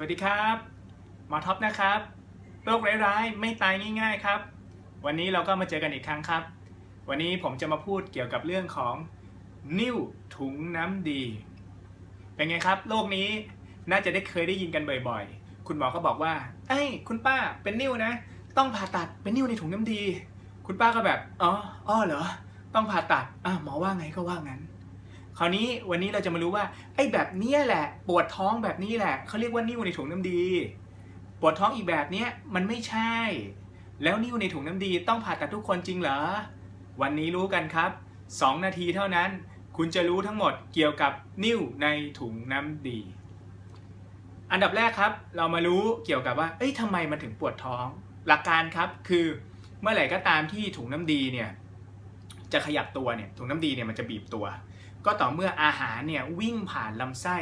วัสดีครับหมอท็อปนะครับโรคร้ายๆไม่ตายง่าย ๆครับ วันนี้เราก็มาเจอกันอีกครั้งครับ วันนี้ผมจะมาพูดเกี่ยวกับเรื่องของนิ่วถุงน้ำดี เป็นไงครับโรคนี้น่าจะได้เคยได้ยินกันบ่อยๆ คุณหมอก็บอกว่า เอ้ย คุณป้าเป็นนิ่วนะ ต้องผ่าตัดเป็นนิ่วในถุงน้ำดี คุณป้าก็แบบอ๋ออ้อเหรอ ต้องผ่าตัดอะหมอว่าไงก็ว่างั้น คราวนี้วันนี้เราจะมารู้ว่าไอ้แบบเนี้ยแหละปวดท้องแบบนี้แหละเขาเรียกว่านิ่วในถุงน้ำดี ปวดท้องอีกแบบเนี้ยมันไม่ใช่ แล้วนิ่วในถุงน้ำดีต้องผ่าตัดทุกคนจริงเหรอ วันนี้รู้กันครับ 2 นาทีเท่านั้น คุณจะรู้ทั้งหมดเกี่ยวกับนิ่วในถุงน้ำดี อันดับแรกครับ เรามารู้เกี่ยวกับว่า เอ้ยทำไมมันถึงปวดท้อง หลักการครับคือเมื่อไหร่ก็ตามที่ถุงน้ำดีเนี่ยจะขยับตัวเนี่ยถุงน้ำดีเนี่ยมันจะบีบตัว ก็ต่อเมื่ออาหารเนี่ยวิ่งผ่านลำไส้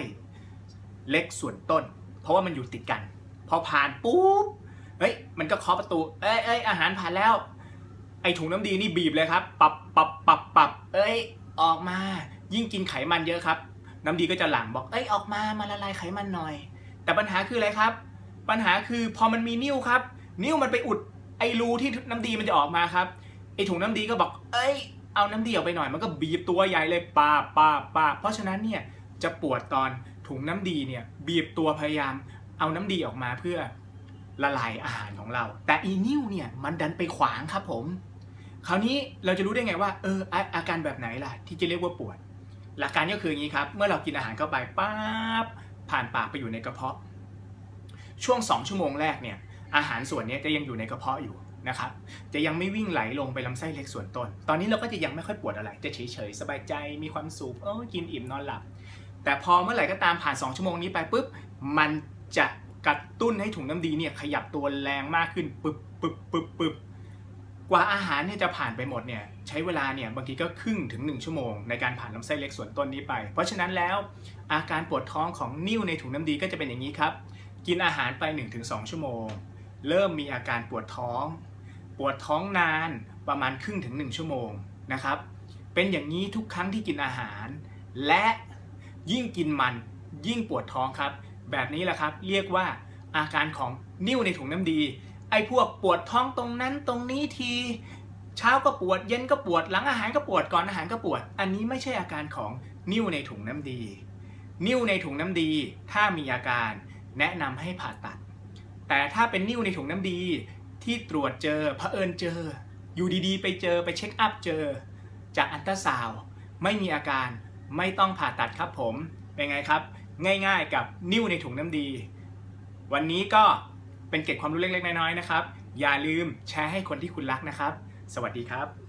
เล็กส่วนต้น เพราะว่ามันอยู่ติดกัน พอผ่านปุ๊บเฮ้ยมันก็เคาะประตูเอ้ยเอ้ยอาหารผ่านแล้ว ไอถุงน้ำดีนี่บีบเลยครับปับปับปับปับเอ้ยออกมา ยิ่งกินไขมันเยอะครับ น้ำดีก็จะหลั่งบอกเอ้ยออกมามาละลายไขมันหน่อย แต่ปัญหาคืออะไรครับ ปัญหาคือพอมันมีนิ้วครับ นิ้วมันไปอุดไอรูที่น้ำดีมันจะออกมาครับไอถุงน้ำดีก็บอก เอ้ย เอาน้ำดีออกไปหน่อยมันก็บีบตัวใหญ่เลยปาบปาบปาเพราะฉะนั้นเนี่ยจะปวดตอนถุงน้ำดีเนี่ยบีบตัวพยายาม เอาน้ำดีออกมาเพื่อละลายอาหารของเรา แต่อีนิ้วเนี่ยมันดันไปขวางครับผม คราวนี้เราจะรู้ได้ไงว่าเอออาอาการแบบไหนล่ะ ที่จะเรียกว่าปวด หลักการก็คืออย่างนี้ครับ เมื่อเรากินอาหารเข้าไปปั๊บผ่านปากไปอยู่ในกระเพาะ ช่วง 2 ชั่วโมงแรกเนี่ยอาหารส่วนนี้จะยังอยู่ในกระเพาะอยู่ นะครับจะยังไม่วิ่งไหลลงไปลำไส้เล็กส่วนต้น ตอนนี้เราก็จะยังไม่ค่อยปวดอะไร จะเฉยๆ สบายใจมีความสุขเออกินอิ่มนอนหลับ แต่พอเมื่อไหร่ก็ตามผ่าน 2 ชั่วโมงนี้ไปปุ๊บมันจะกระตุ้นให้ถุงน้ำดีเนี่ยขยับตัวแรงมากขึ้นปึ๊บปึ๊บปึ๊บปึ๊บกว่าอาหารเนี่ยจะผ่านไปหมดเนี่ยใช้เวลาเนี่ยบางทีก็ครึ่งถึง 1 ชั่วโมง ในการผ่านลำไส้เล็กส่วนต้นนี้ไป เพราะฉะนั้นแล้วอาการปวดท้องของนิ่วในถุงน้ำดีก็จะเป็นอย่างนี้ครับ กินอาหารไป 1-2 ชั่วโมง เริ่มมีอาการปวดท้อง ปวดท้องนานประมาณครึ่งถึง 1 ชั่วโมงนะครับ เป็นอย่างนี้ทุกครั้งที่กินอาหาร และยิ่งกินมันยิ่งปวดท้องครับ แบบนี้แหละครับเรียกว่าอาการของนิ่วในถุงน้ำดี ไอ้พวกปวดท้องตรงนั้นตรงนี้ที เช้าก็ปวดเย็นก็ปวดหลังอาหารก็ปวดก่อนอาหารก็ปวด อันนี้ไม่ใช่อาการของนิ่วในถุงน้ำดี นิ่วในถุงน้ำดี ถ้ามีอาการแนะนำให้ผ่าตัด แต่ถ้าเป็นนิ่วในถุงน้ำดี ที่ตรวจเจอเผอิญเจอ อยู่ดีๆ ไปเจอไปเช็คอัพเจอ จากอันตราซาวไม่มีอาการไม่ต้องผ่าตัดครับผม เป็นไงครับ ง่ายๆกับนิ่วในถุงน้ำดี วันนี้ก็เป็นเก็บความรู้เล็กๆ น้อยๆนะครับ อย่าลืมแชร์ให้คนที่คุณรักนะครับ สวัสดีครับ